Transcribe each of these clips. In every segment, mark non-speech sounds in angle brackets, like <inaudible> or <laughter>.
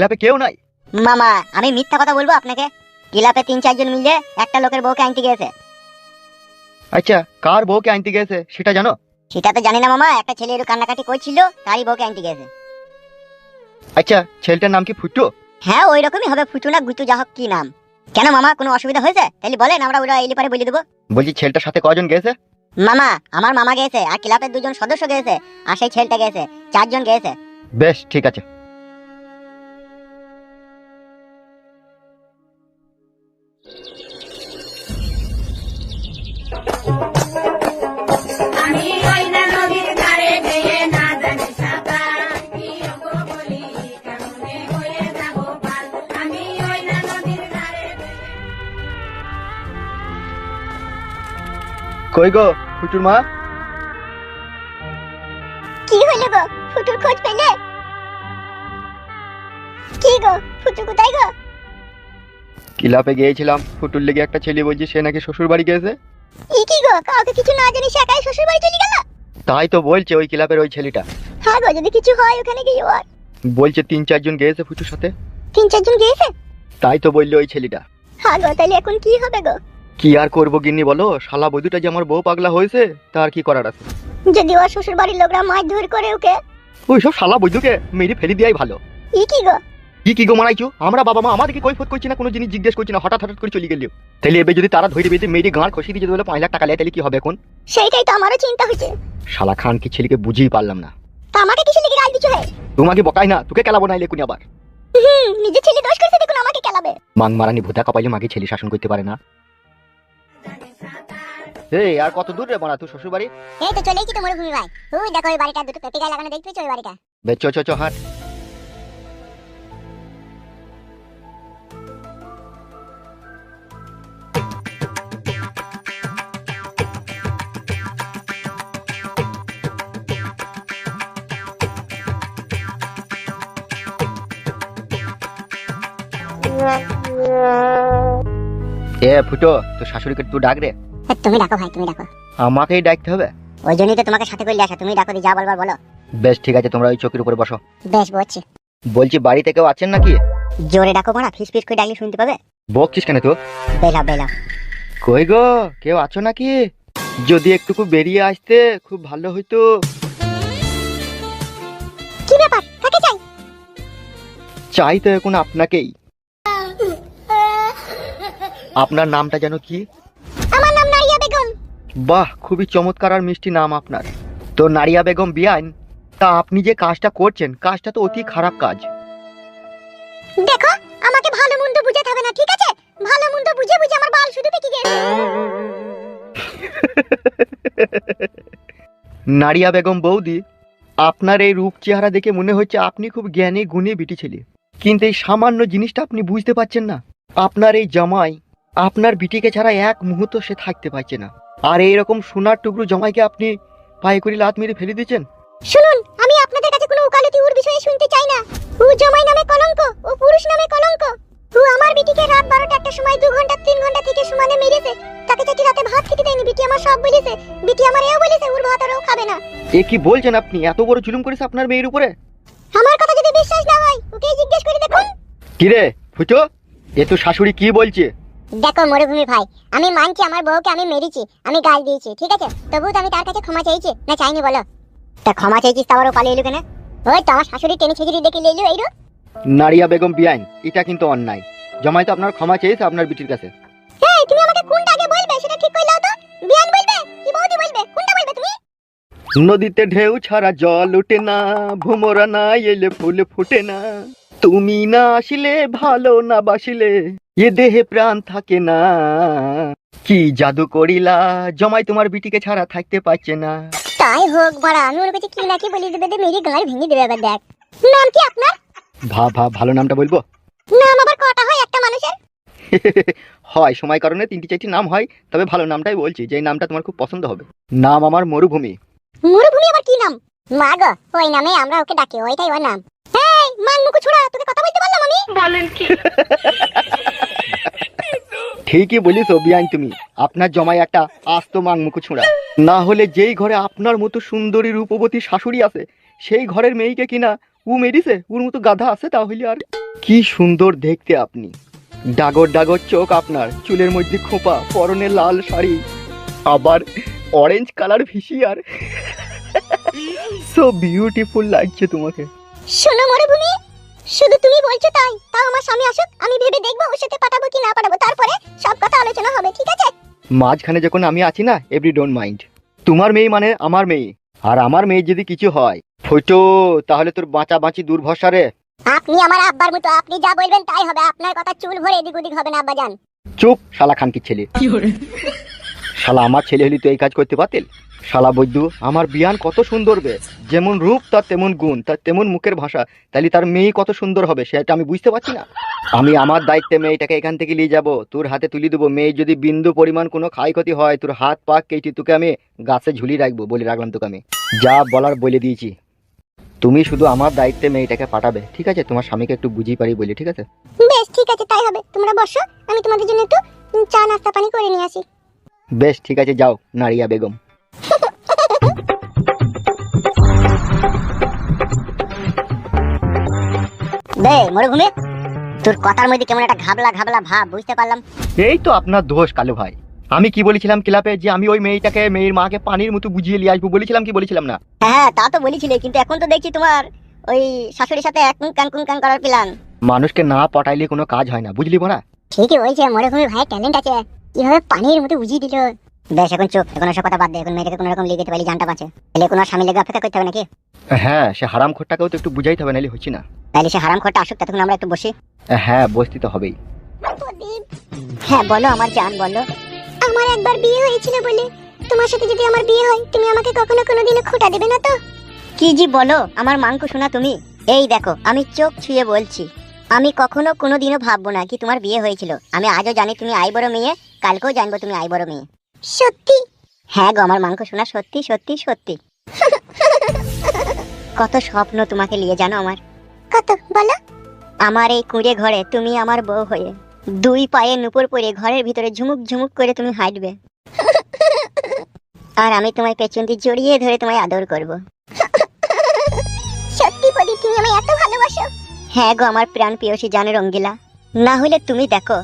ক্লাবে কেউ নাই। মামা আমি মিথ্যা কথা বলব আপনাকে? ক্লাবে তিন চারজন মিলে একটা লোকের বউকে আনতে গিয়েছে। আচ্ছা কার বউকে আনতে গেছে সেটা জানো? সেটা তো জানি না মামা একটা ছেলে একটু কান্নাকাটি করছিল তারই বউকে আনতে গিয়েছে। আচ্ছা ছেলেটার নাম কি ফুটু? হ্যাঁ ওই রকমই হবে ফুটু না গুটু যা হোক কি নাম। কেন মামা কোনো অসুবিধা হয়েছে? তাহলে বলেন আমরা ওরা এলি পারে বলে দেবো। বলছি ছেলেটার সাথে কজন গেছে মামা আমার মামা গেছে আর ক্লাবের দুজন সদস্য গেছে আর সেই ছেলেটা গেছে চারজন গেছে বেশ ঠিক আছে। কই গো ফুটুর মা? কি হলো গো ফুটুর খোঁজ পেলে? কি গো ফুটু কোথায় গো? ক্লাবে গিয়েছিলাম ফুটুর লেগে একটা ছেলে বলছি সে নাকি শ্বশুর বাড়ি গেছে? ই কি গো কাউকে কিছু না জানিস একাই শ্বশুর বাড়ি চলে গেল? তাই তো বলছে ওই ক্লাবের ওই ছেলেটা। হ্যাঁ গো যদি কিছু হয় ওখানে গিয়ে বলছে তিন চারজন গেছে ফুটুর সাথে। তিন চারজন তাই তো বলল ওই ছেলেটা। হ্যাঁ গো তাহলে এখন কি হবে গো? কি আর করব গিন্নি বলো? শালা বধুটা যে আমার বউ পাগলা হয়েছে তার কি করার আছে? যদি ওর শ্বশুর বাড়ির লোকরা মাছ ধর করে ওকে? ওইসব শালা বৈধুকে মেরে ফেলে দেওয়াই ভালো। ই কি গো কি কি গো মারাইছো আমরা বাবা মা আমাদেরকে কৈফত করছি না কোনো জিনিস জিজ্ঞেস করছি না হঠাৎ হঠাৎ করে চলে গেলেও তাহলে এবার যদি তারা ধরে বেঁধে মেয়েটি গাঁড় খসিয়ে দিয়ে বলে পাঁচ লাখ টাকা লেয় তাহলে কি হবে এখন? সেইটাই তো আমারও চিন্তা হচ্ছে। শালা খান কি ছেলেকে বুঝেই পারলাম না। তা আমাকে কিছু লেগে গাল দিচ্ছ হে? তোমাকে বকাই না তোকে কেলাবো না লেকুনি আবার। হুম নিজে ছেলে দোষ করছে দেখুন আমাকে কেলাবে। মাং মারানি ভূতা কপাইলে মাকে ছেলে শাসন করতে পারে না। এই আর কত দূর রে বানা তুই শ্বশুর বাড়ি এই তো চলেই কি তো মরুভূমি ভাই। ওই দেখো ওই বাড়িটা দুটো পেঁপে গায়ে লাগানো দেখতে ওই বাড়িটা? বে চ চ চ হাট। এ ফুটো তোর শাশুড়িকে তুই ডাক রে। তুমি ডাকো ভাই তুমি ডাকো। আমাকেই ডাকতে হবে? ওই জন্যই তো তোমাকে সাথে করে আসা তুমি ডাকো যা বলবার বলো। বেশ ঠিক আছে তোমরা ওই চৌকির উপরে বসো। বেশ বলছি। বলছি বাড়িতে কেউ আছেন নাকি? জোরে ডাকো মারা ফিস ফিস করে ডাকলে শুনতে পাবে? বকছিস কেন তো বেলা বেলা কই গো কেউ আছো নাকি? যদি একটুকু বেরিয়ে আসতে খুব ভালো হইতো। কি ব্যাপার? কাকে চাই? চাই তো এখন আপনাকেই। আপনার নামটা যেন কি? আমার নাম নারিয়া বেগম। বাহ খুবই চমৎকার আর মিষ্টি নাম আপনার। তো নারিয়া বেগম বিয়ান তা আপনি যে কাজটা করছেন কাজটা তো অতি খারাপ কাজ। দেখো আমাকে ভালো মন্দ বুঝাতে হবে না ঠিক আছে? ভালো মন্দ বুঝে বুঝে আমার বাল শুধু পেকে গেছে। নারিয়া বেগম বৌদি আপনার এই রূপ চেহারা দেখে মনে হচ্ছে আপনি খুব জ্ঞানী গুণী বিটি ছেলে। কিন্তু এই সামান্য জিনিসটা আপনি বুঝতে পারছেন না। আপনার এই জামাই আপনার বিটিকে ছাড়া এক মুহূর্ত সে থাকতে পারছে না। আর এইরকম সোনার টুকরো জমাইকে আপনি পায়ে করে লাত মেরে ফেলে দিয়েছেন? শুনুন আমি আপনাদের কাছে কোনো উকালতি ওর বিষয়ে শুনতে চাই না। ও জামাই নামে কলঙ্ক ও পুরুষ নামে কলঙ্ক। ও আমার বিটিকে রাত বারোটা একটা সময় দু ঘণ্টা তিন ঘণ্টা থেকে সমানে মেরেছে। তাকে চাটি রাতে ভাত খেতে দেয়নি বিটি আমার সব বলেছে। বিটি আমার এও বলেছে ওর ভাত আর ও খাবে না। এ কি বলছেন আপনি? এত বড় জুলুম করেছে আপনার মেয়ের উপরে? আমার কথা যদি বিশ্বাস না হয় ওকে জিজ্ঞেস করে দেখুন। কিরে ফুটো এ তো শাশুড়ি কি বলছে? দেখো মরুভূমি ভাই আমি মানছি আমার বউকে আমি মেরেছি আমি গাল দিয়েছি ঠিক আছে? তবুও তো আমি তার কাছে ক্ষমা চাইছি না চাইনি বলো? তা ক্ষমা চাইছিস তা আবারও পালিয়ে এলো কেন? ওই তো আমার শাশুড়ি টেনে ছেঁচড়ি দেখে লেলো এইরো নারিয়া বেগম বিয়াইন এটা কিন্তু অন্যায়। জমাই তো আপনার ক্ষমা চেয়েছে আপনার বিটির কাছে। এই তুমি আমাকে কোনটা আগে বলবে? সেটা ঠিক করে লাও তো। বিয়ান বলবে? কি বৌদি বলবে? কোনটা বলবে তুমি? নদীতে ঢেউ ছাড়া জল ওঠে না ভুমরা না এলে ফুল ফুটে না। তুমি না আসিলে ভালো না বাসিলে। এ দেহে প্রাণ থাকে না। কি জাদু করিলা জমাই তোমার বিটিকে ছাড়া থাকতে পারছে না। তাই হোক বড়া আমি ওর কাছে কি নাকি বলি দেবে দে মেরি গাঁড় ভেঙে দেবে আবার দেখ। নাম কি আপনার? ভা ভা ভালো নামটা বলব? নাম আবার কটা হয় একটা মানুষের? <laughs> হয় সময় কারণে তিনটি চারটি নাম হয় তবে ভালো নামটাই বলছি যে নামটা তোমার খুব পছন্দ হবে। নাম আমার মরুভূমি। মরুভূমি আবার কি নাম? মা ওই নামে আমরা ওকে ডাকি ওইটাই ওর নাম। এই মুখ ছুড়া তোকে কথা বলতে পারলাম আমি। বলেন কি? ঠিকই বলিস অভিয়ান তুমি। আপনার জমাই একটা আস্ত মাংমুখ ছুঁড়া। না হলে যেই ঘরে আপনার মতো সুন্দরী রূপবতী শাশুড়ি আছে সেই ঘরের মেয়েকে কিনা ও মেরিছে ওর মতো গাধা আছে তাহলে আর কি সুন্দর দেখতে আপনি। ডাগর ডাগর চোখ আপনার চুলের মধ্যে খোপা পরনে লাল শাড়ি আবার অরেঞ্জ কালার ভিসিয়ার সো বিউটিফুল লাগছে তোমাকে। শোনো মরুভূমি শুধু তুমি বলছো তাই। তাও আমার স্বামী আসুক আমি ভেবে দেখব ওর সাথে পাঠাবো কি না পাঠাবো। তারপরে সব কথা আলোচনা হবে ঠিক আছে? মাঝখানে যখন আমি আছি না এভরি ডোন্ট মাইন্ড। তোমার মেয়ে মানে আমার মেয়ে। আর আমার মেয়ে যদি কিছু হয় ফটো তাহলে তোর বাঁচা বাঁচি দুর্ভরসা রে। আপনি আমার আব্বার মতো আপনি যা বলবেন তাই হবে। আপনার কথা চুল ভরে এদিক ওদিক হবে না আব্বা জান চুপ শালা খানকির ছেলে। শালা আমার ছেলে হলি তো এই কাজ করতে পারতেন শালা বৈদ্য আমার বিয়ান কত সুন্দর বে। যেমন রূপ তার তেমন গুণ তার তেমন মুখের ভাষা। তাহলে তার মেয়ে কত সুন্দর হবে সেটা আমি বুঝতে পারছি না। আমি আমার দায়িত্বে মেয়েটাকে এখান থেকে নিয়ে যাব তোর হাতে তুলে দেবো। মেয়ে যদি বিন্দু পরিমাণ কোনো ক্ষয়ক্ষতি হয় তোর হাত পা কেটে তোকে আমি গাছে ঝুলিয়ে রাখব বলে রাখলাম তোকে আমি। যা বলার বলে দিয়েছি। তুমি শুধু আমার দায়িত্বে মেয়েটাকে পাঠাবে ঠিক আছে? তোমার স্বামীকে একটু বুঝিয়ে পারি বলে ঠিক আছে? বেশ ঠিক আছে তাই হবে। তোমরা বসো আমি তোমাদের জন্য একটু চা নাস্তা পানি করে নিয়ে আসি। বেশ ঠিক আছে যাও নারিয়া বেগম। বে মরুভূমি? তোর কথার মধ্যে কেমন একটা ঘাবলা ঘাবলা ভাব বুঝতে পারলাম? এই তো আপনার দোষ কালো ভাই। আমি কি বলেছিলাম ক্লাবে যে আমি ওই মেয়েটাকে মেয়ের মাকে পানির মতো বুঝিয়ে নিয়ে আসব? বলেছিলাম কি বলেছিলাম না? হ্যাঁ তা তো বলেছিলে কিন্তু এখন তো দেখছি তোমার ওই শাশুড়ির সাথে এক কান কুন কান করার প্ল্যান মানুষকে না পটাইলে কোনো কাজ হয় না বুঝলি বোনা ঠিকই হয়েছে মরুভূমি ভাই ট্যালেন্ট আছে। কীভাবে পানির মতো বুঝিয়ে দিল? বেশ এখন চুপ। এখন ওসব কথা বাদ দে। এখন মেয়েটাকে কোনো রকম লিখে পারলে জানটা বাঁচে। তাহলে কোনো স্বামী লেগে অপেক্ষা করতে হবে নাকি? হ্যাঁ সে হারাম খোরটাকেও তো একটু বুঝাইতে হবে নাহলে হচ্ছে না। তাহলে সে হারাম খরটা আসুক ততক্ষণ আমরা একটু বসি। হ্যাঁ বসতে তো হবেই। হ্যাঁ বলো আমার জান বলো। আমার একবার বিয়ে হয়েছিল বলে। তোমার সাথে যদি আমার বিয়ে হয় তুমি আমাকে কখনো কোনোদিনও খোটা দেবে না তো? কি জি বলো। আমার মাংকু শোনা তুমি। এই দেখো আমি চোখ ছুঁয়ে বলছি। আমি কখনো কোনোদিনও ভাববো না কি তোমার বিয়ে হয়েছিল। আমি আজও জানি তুমি আই বড় মেয়ে কালকেও জানব তুমি আই বড় মেয়ে। সত্যি? হ্যাঁ গো আমার মাংস শোনা সত্যি সত্যি সত্যি। কত স্বপ্ন তোমাকে নিয়ে জানো আমার। কত বলো। আমার এই কুঁড়ে ঘরে তুমি আমার বউ হয়ে দুই পায়ে নুপুর পরে ঘরের ভিতরে ঝুমুক ঝুমুক করে তুমি হাঁটবে। আর আমি তোমায় পেছন দিয়ে জড়িয়ে ধরে তোমায় আদর করব। সত্যি পদি তুমি আমায় এত ভালোবাসো। হ্যাঁ গো আমার প্রাণ প্রিয়সী জানো রঙ্গিলা না হলে তুমি দেখো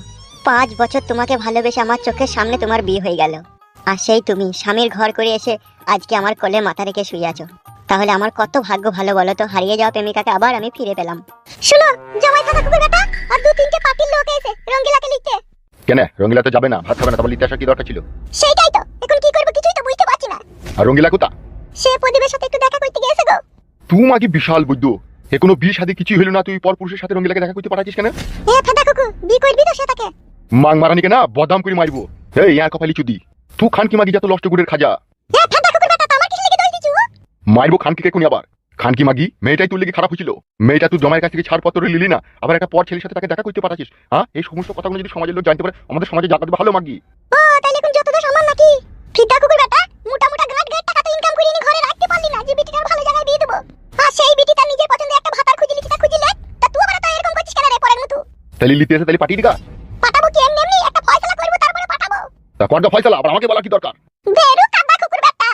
পাঁচ বছর তোমাকে ভালোবেসে আমার চোখের সামনে তোমার বিয়ে হয়ে গেল। আর সেই তুমি স্বামীর ঘর করে এসে আজকে আমার কোলে মাথা রেখে শুয়ে আছো। তাহলে আমার কত ভাগ্য ভালো বলো তো? হারিয়ে যাওয়া প্রেমিকাকে আবার আমি ফিরে পেলাম। শুনো জামাই খাতা কুকুর বেটা আর দু তিনটে পার্টির লোক এসে রঙ্গিলাকে লিখতে। কেন? রঙ্গিলা তো যাবে না। ভাত খাবে না তারপর লিখতে আসার কি দরকার ছিল? সেইটাই তো। এখন কি করব কিছুই তো বুঝতে পারছি না। আর রঙ্গিলা কোথা? সে প্রদীপের সাথে একটু দেখা করতে গিয়েছে গো। তুই মাগি বিশাল বুদ্ধ এ কোনো বিয়ে শাদী কিছুই হলো না? তুই পর পুরুষের সাথে রঙ্গিলাকে দেখা করতে পাঠাচ্ছিস কেন? এ ফেদা কুকু বি করবি তো সেটাকে মাং মারানিকে না বদাম করে মারবো। এই ইয়ার কপালি চুদি। তুই খানকি মাগি যত লষ্ট গুড়ের খাজা। মারবো খানকিকে কোনি আবার। খানকি মাগি মেয়েটাই তোর লেগে খারাপ হয়েছিল। মেয়েটা তুই জমায়ের কাছ থেকে ছাড়পত্র লিলি না আবার একটা পর ছেলের সাথে তাকে দেখা করতে পাঠাচ্ছিস হ্যাঁ? এই সমস্ত কথাগুলো যদি সমাজের লোক জানতে পারে আমাদের সমাজে জানাতে ভালো মাগি। ও তাইলে এখন যত দোষ আমার নাকি? ফিদা কুকুর বেটা মোটা মোটা গাঁট গাঁট টাকা তো ইনকাম করে এনে ঘরে রাখতে পারলি না যে বিটিটার ভালো জায়গায় বিয়ে দেবো। আর সেই বিটি তার নিজের পছন্দের একটা ভাতার খুঁজে লিখিতা খুঁজে লে তা তুই আবার তো এরকম করছিস কেন রে পরের মতো? তাহলে লিতে এসে তাহলে পাঠিয়ে দিকা পাঠাবো কি এমনি এমনি একটা ফয়সালা করব তারপরে পাঠাবো তা কর্দা ফয়সালা আবার আমাকে বলা কি দরকার বেরু কাদা কুকুর বেটা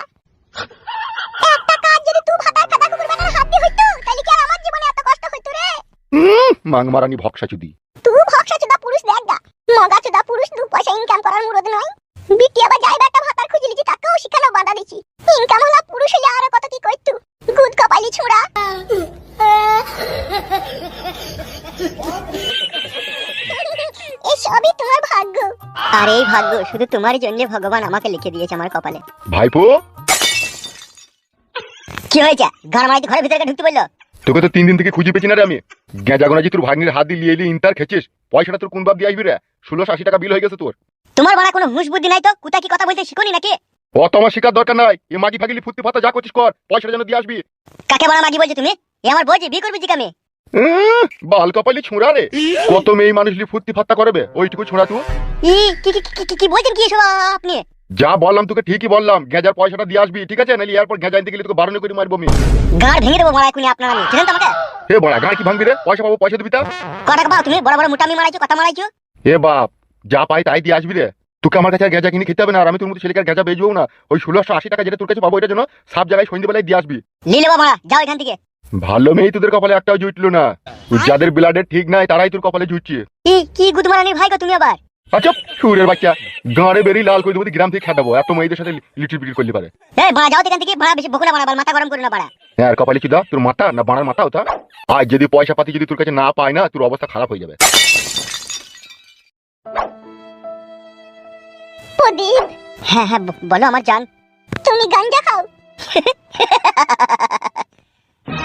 একটা কাজ যদি তুই ভাতার কাদা কুকুর বেটার হাত হইতো তাহলে কি আর আমার জীবনে এত কষ্ট হইতো রে মাং মারানি ভক্সা চুদি তুই ভক্সা চোদা পুরুষ দেখ গা মগা চোদা পুরুষ দু পয়সা ইনকাম করার মুরদ নয় বিটি আবার যাই বেটা ভাতার খুঁজে লিছি তাকেও শিখানো বাধা দিছি ইনকাম হলা পুরুষ হইয়া আরও কত কি কইতু গুদ কপালি ছুড়া সবই তোমার ভাগ্য। আর এই ভাগ্য শুধু তোমার জন্য ভগবান আমাকে লিখে দিয়েছে আমার কপালে। ভাইপো? কি হয়েছে? ঘরের ভিতরে ঢুকতে বলল? তোকে তো তিন দিন থেকে খুঁজে পেয়েছি না রে আমি। গেঁজা গোনা যে তোর ভাগ্নির হাত দিয়ে লিয়ে এলি ইন্টার খেছিস পয়সাটা তোর কোন বাপ দিয়ে আসবি রে? ষোলোশো আশি টাকা বিল হয়ে গেছে তোর। তোমার বড় কোনো হুঁশ বুদ্ধি নাই তো? কোথা কি কথা বলতে শিখুনি নাকি? অত আমার শিকার দরকার নাই। এ মাগি ফাগিলি ফুর্তি ফাতা যা করছিস কর পয়সাটা যেন দিয়ে আসবি। কাকে বড় মাগি বলছো তুমি? এ আমার বলছি বিয়ে করবি জিকামে বাল কপালি ছুঁড়া রে। কত মেয়ে মানুষ লি ফুর্তি ফাত্তা করবে ওইটুকু ছুঁড়া তুই ই কি কি কি- কি কি বলছেন কি আপনি? যা বললাম তোকে ঠিকই বললাম গেঁজার পয়সাটা দিয়ে আসবি ঠিক আছে? নাহলে গেঁজা গেলে তোকে বারণ করে মারবো আমি। গাড় ভেঙে দেবো মারা আপনার আমি চিনেন তো আমাকে? হে বড়া গাঁ কি ভাঙবি রে? পয়সা পাবো পয়সা দিবি তা? তুমি বড় বড় মুটামি মারাইছো কথা মারাইছো? এ বাপ যা পাই তাই দিয়ে আসবি রে। তোকে আমার কাছে গেঁজা কিনে খেতে হবে না আর আমি তোর মতো ছেলেকে গেঁজা বেচবো না। ওই ষোলোশো আশি টাকা যেটা তোর কাছে পাবো এটার জন্য সব জায়গায় সন্ধ্যেবেলায় দিয়ে আসবি। নিয়ে নেব মারা যাও এখান থেকে। ভালো মেয়ে তোদের কপালে একটাও জুটলো না। যাদের ব্লাডের ঠিক নাই তারাই তোর কপালে জুটছে। কি কি গুদমারানির ভাই গো তুমি আবার? আচ্ছা সুরের বাচ্চা গাঁড়ে বেরিয়ে লাল করে দেবো গ্রাম থেকে খেটাবো এত মেয়েদের সাথে লিটিল পিটিল করলে পারে। এই ভাড়া যাও এখান থেকে বেশি বকুলা মাথা গরম করে না বাড়া। হ্যাঁ আর কপালে চুদা তোর মাথা না বাড়ার মাথা ওটা? আর যদি পয়সা পাতি যদি তোর কাছে না পায় না তোর অবস্থা খারাপ হয়ে যাবে। প্রদীপ। হ্যাঁ হ্যাঁ বলো আমার জান। তুমি গাঞ্জা খাও। <laughs>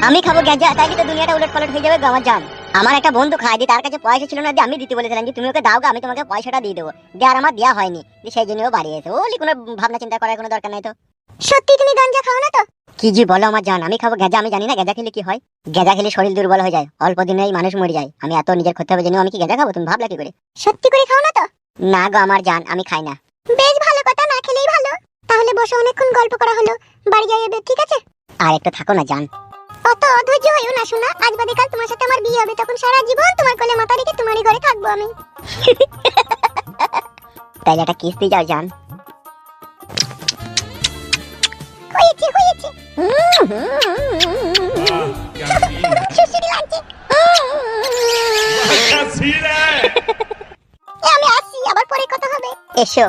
আমি খাব গাঁজা তাই তো দুনিয়াটা উলট পালট হয়ে যাবে আমার জান আমার একটা বন্ধু খায় দি তার কাছে পয়সা ছিল না দিয়ে আমি দিতে বলেছিলাম যে তুমি ওকে দাও আমি তোমাকে পয়সাটা দিয়ে দেবো। দিয়ে আর আমার দেওয়া হয়নি যে সেই জন্য ও বাড়িয়েছে ওলি কোনো ভাবনা চিন্তা করার কোনো দরকার নাই তো। সত্যি তুমি গাঞ্জা খাও না তো? কি জি বলো আমার জান আমি খাব গাঁজা আমি জানি না গাঁজা খেলে কি হয়। গাঁজা খেলে শরীর দুর্বল হয়ে যায় অল্প দিনেই মানুষ মরে যায়। আমি এত নিজের করতে হবে জেনেও আমি কি গাঁজা খাব তুমি ভাবলা কি করে? সত্যি করে খাও না তো? না গো আমার জান আমি খাই না। বেশ ভালো কথা না খেলেই ভালো। তাহলে বসে অনেকক্ষণ গল্প করা হলো। বাড়ি যাই ঠিক আছে? আর একটু থাকো না জান। অত অধৈর্য হইও না শোনা আজ বাদে কাল তোমার সাথে আমার বিয়ে হবে। তখন সারা জীবন তোমার কোলে মাথা রেখে তোমারই ঘরে থাকব আমি। <laughs> তাইলে একটা কিস দিয়ে যাও জান। হয়েছে হয়েছে। <laughs> সুশ্রী লাগছে। আমি আসছি <laughs> আবার পরে কথা হবে। এসো।